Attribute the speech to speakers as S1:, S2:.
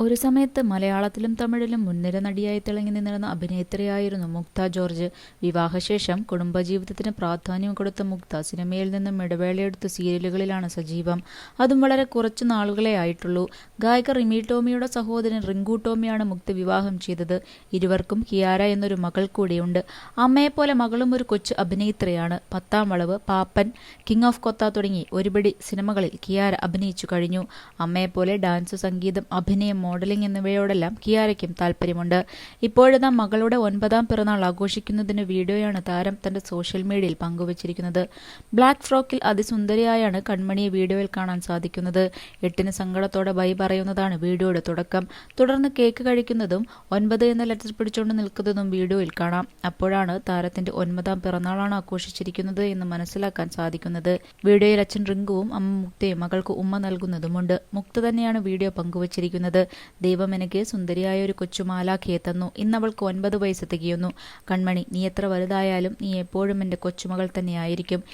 S1: ഒരു സമയത്ത് മലയാളത്തിലും തമിഴിലും മുൻനിര നടിയായി തിളങ്ങി നിന്നിരുന്ന അഭിനേത്രിയായിരുന്നു മുക്ത ജോർജ്. വിവാഹശേഷം കുടുംബജീവിതത്തിന് പ്രാധാന്യം കൊടുത്ത മുക്ത സിനിമയിൽ നിന്നും ഇടവേളയെടുത്ത് സീരിയലുകളിലാണ് സജീവം. അതും വളരെ കുറച്ചു നാളുകളെ ആയിട്ടുള്ളൂ. ഗായിക റിമി ടോമിയുടെ സഹോദരൻ റിങ്കു ടോമിയാണ് മുക്ത വിവാഹം ചെയ്തത്. ഇരുവർക്കും കിയാര എന്നൊരു മകൾ കൂടിയുണ്ട്. അമ്മയെപ്പോലെ മകളും ഒരു കൊച്ചു അഭിനേത്രിയാണ്. പത്താം വളവ് പാപ്പൻ കിങ് ഓഫ് കൊത്ത തുടങ്ങി ഒരുപിടി സിനിമകളിൽ കിയാര അഭിനയിച്ചു കഴിഞ്ഞു. അമ്മയെപ്പോലെ ഡാൻസ് സംഗീതം അഭിനയം മോഡലിംഗ് എന്നിവയോടെല്ലാം കിയാരയ്ക്കും താല്പര്യമുണ്ട് ഇപ്പോഴത്തെ മകളുടെ ഒൻപതാം പിറന്നാൾ ആഘോഷിക്കുന്നതിന് വീഡിയോയാണ് താരം തന്റെ സോഷ്യൽ മീഡിയയിൽ പങ്കുവച്ചിരിക്കുന്നത്. ബ്ലാക്ക് ഫ്രോക്കിൽ അതിസുന്ദരിയായാണ് കൺമണിയെ വീഡിയോയിൽ കാണാൻ സാധിക്കുന്നത്. എട്ടിന് സങ്കടത്തോടെ ബൈ പറയുന്നതാണ് വീഡിയോയുടെ തുടക്കം. തുടർന്ന് കേക്ക് കഴിക്കുന്നതും ഒൻപത് എന്ന ലെറ്റർ പിടിച്ചുകൊണ്ട് നിൽക്കുന്നതും വീഡിയോയിൽ കാണാം. അപ്പോഴാണ് താരത്തിന്റെ ഒൻപതാം പിറന്നാളാണ് ആഘോഷിച്ചിരിക്കുന്നത് എന്ന് മനസ്സിലാക്കാൻ സാധിക്കുന്നത്. വീഡിയോയിൽ അച്ഛൻ റിങ്കുവും അമ്മ മുക്തയും മകൾക്ക് ഉമ്മ നൽകുന്നതുമുണ്ട്. മുക്ത തന്നെയാണ് വീഡിയോ പങ്കുവച്ചിരിക്കുന്നത്. ദൈവം എനിക്ക് സുന്ദരിയായ ഒരു കൊച്ചുമാല കേത്തന്നു. തന്നു ഇന്നവൾക്ക് ഒൻപത് വയസ്സ് തികയുന്നു. കൺമണി നീ എത്ര വലുതായാലും നീ എപ്പോഴും എന്റെ കൊച്ചുമകൾ തന്നെയായിരിക്കും.